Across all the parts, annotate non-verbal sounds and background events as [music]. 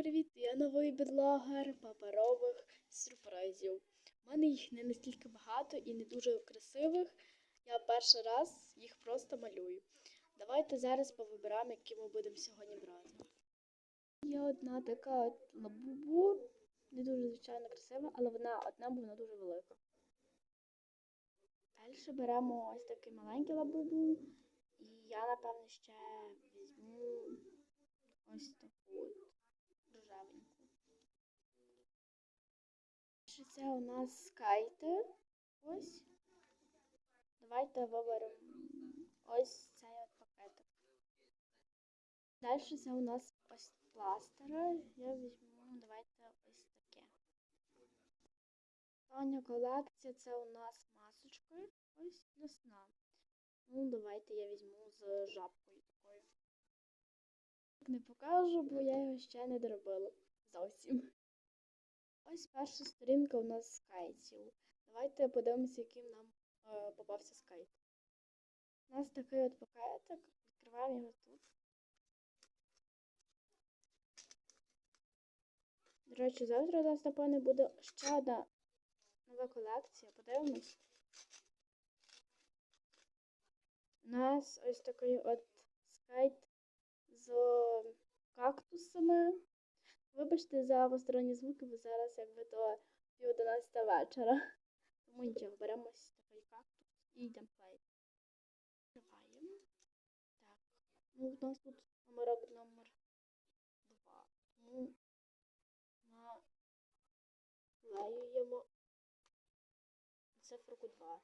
Привіт, я новий блогер паперових сюрпризів. У мене їх не настільки багато і не дуже красивих. Я перший раз їх просто малюю. Давайте зараз повибираємо, які ми будемо сьогодні брати. Є одна така от лабубу, не дуже звичайно красива, але вона одна, бо вона дуже велика. Далі беремо ось такий маленький лабубу. І я, напевно, ще візьму ось таку от рожевеньку. Ще це у нас скайти. Ось. Давайте виберемо ось цей от пакетик. Далі це у нас ось пластири. Я візьму, давайте ось таке. Остання колекція це у нас масочки. Ось для сна. Ну, давайте я візьму з жабкою такою. Не покажу, бо я його ще не доробила зовсім. Ось перша сторінка у нас скайтів. Давайте подивимося, яким нам е, попався скайт. У нас такий от пакетик. Відкриваємо його тут. До речі, завтра у нас, напевно, буде ще одна нова колекція. Подивимось. У нас ось такий от скайт з кактусами. Вибачте за посторонні звуки, бо зараз якби до пів одинадцята вечора. [laughs] Тому нічого, беремо ось такий кактус і йдемо плей. Відкриваємо. Так. Ну, у нас тут номерок номер 2. Тому наклеюємо циферку 2.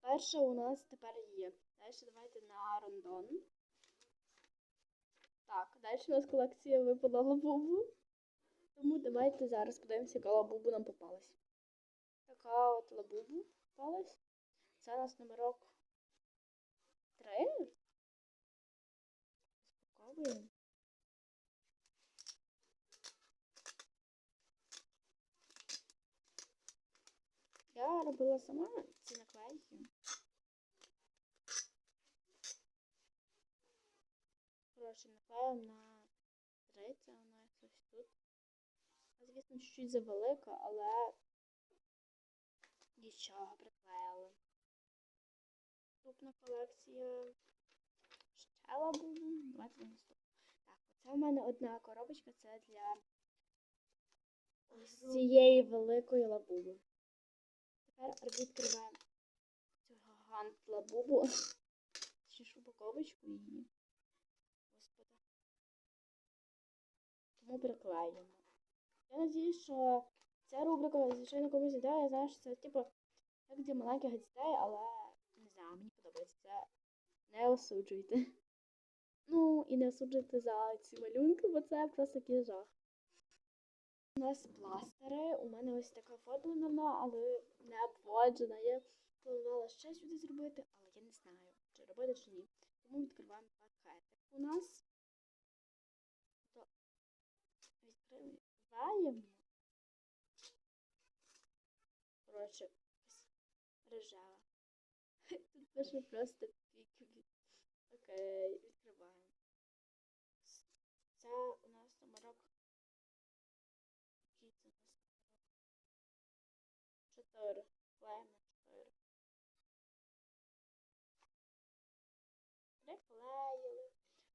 Перша у нас тепер є. Далі давайте на рондон. Так, далі у нас колекція випала лабубу. Тому давайте зараз подивимося, яка лабубу нам попалась. Така от лабубу попалась. Це у нас номерок 3. Спаковуємо. Я робила сама ці наклейки. Коротше, наклеїмо на це у нас ось тут. Звісно, чуть-чуть завелика, але нічого приклеїли. Наступна колекція ще лабубу. Давайте на наступну. Так, оце у мене одна коробочка, це для ось цієї великої лабуби. Тепер відкриваємо цю гант лабубу. [laughs] Чи ж упаковочку її. Тому приклеїмо. Я надіюсь, що ця рубрика, звичайно, комусь іде. Я знаю, що це типу як для маленьких дітей, але не знаю, мені подобається це. Не осуджуйте. [laughs] Ну, і не осуджуйте за ці малюнки, бо це просто такий жах. У нас пластири. У мене ось така оформлена, але не обводжена. Я планувала ще сюди зробити, але я не знаю, чи робити, чи ні. Тому відкриваємо пакетик. У нас то відкриваємо. Коротше, ось рожева. [laughs] Тут пише просто пікві. Окей, відкриваємо. Це у нас номерок. Який це у нас номерок? Чотири. Клеїмо чотири. Приклеїли.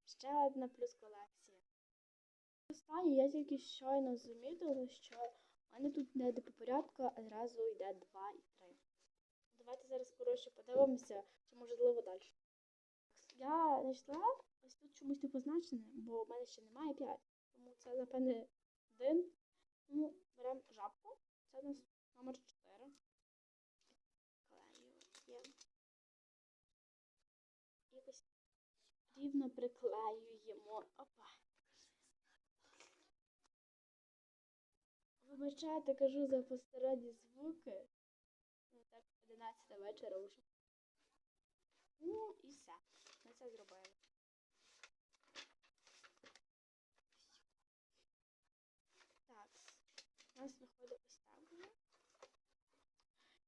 Ще одна плюс колекція. Останнє я тільки щойно замітила, що в мене тут не по порядку, а зразу йде 2 і 3. Давайте зараз коротше подивимося, чи можливо далі. Я знайшла ось тут чомусь не позначене, бо в мене ще немає 5. Тому це, напевне, один. Тому беремо жабку. Це у нас номер 4. Клеюємо. Якось рівно приклеюємо. Опа. Вибачайте, кажу за посторонні звуки. Ну так, 11 вечора вже. Ну і все. Ми це зробили. Так, у нас виходить буде.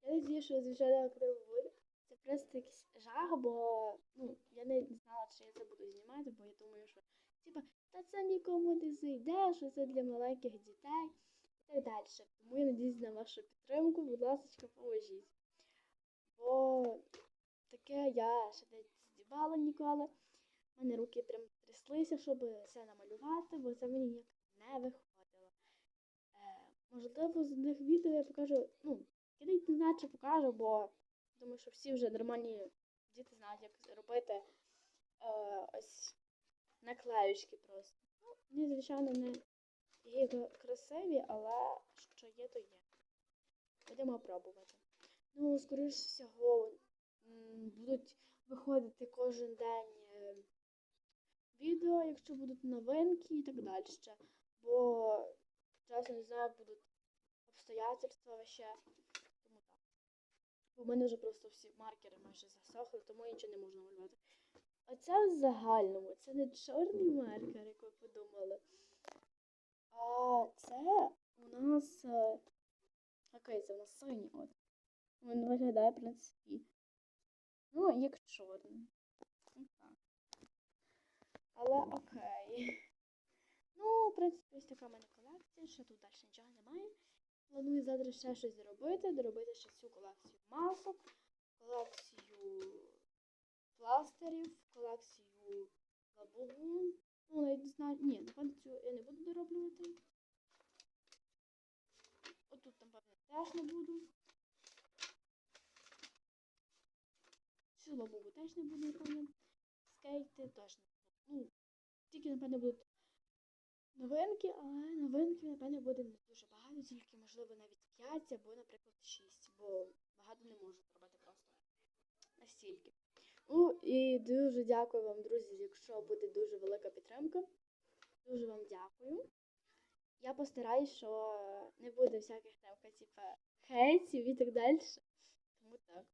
Я надію, що звичайно активно буде. Це просто якийсь жах, бо ну, я не знала, чи я це буду знімати, бо я думаю, що типа, та це нікому не зайде, що це для маленьких дітей так далі. Тому я надіюсь на вашу підтримку, будь ласка, поможіть. Бо таке я ще не здівала ніколи. У мене руки прям тряслися, щоб це намалювати, бо це мені ніяк не виходило. Е, можливо, з одних відео я покажу, ну, знаю, чи покажу, бо думаю, що всі вже нормальні діти знають, як робити е, ось наклеючки просто. Ну, вони, звичайно, не є красиві, але що є, то є. Будемо пробувати. Ну, скоріш всього, будуть виходити кожен день е, відео, якщо будуть новинки і так далі. Бо чесно не знаю, будуть обстоятельства ще. Тому так. Бо в мене вже просто всі маркери майже засохли, тому нічого не можу намалювати. Оце в загальному, це не чорний маркер, як ви подумали. А це у нас. е, Який це у нас синій от. Він виглядає, в принципі. Ну, як чорний. Отак. Але окей. Ну, в принципі, ось така в мене колекція, ще тут далі нічого немає. Планую завтра ще щось зробити, доробити ще цю колекцію масок, колекцію пластирів, колекцію лабугун. Ну, навіть не знаю. Ні, напевно, цю я не буду дороблювати. Отут, напевно, теж не буду. Лабугу теж не буду, напевно. Скейти теж не буду. Ну, тільки, напевно, будуть новинки, але новинки, напевно, буде не дуже багато, тільки, можливо, навіть 5 або, наприклад, 6, бо багато не можу зробити просто настільки. Ну і дуже дякую вам, друзі, якщо буде дуже велика підтримка. Дуже вам дякую. Я постараюсь, що не буде всяких там, типу, хейтів і так далі. Тому так.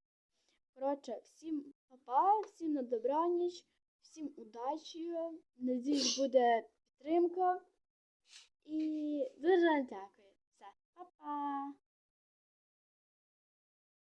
Коротше, всім папа, всім на добраніч, всім удачі. Надіюсь, буде підтримка. І дуже дякую.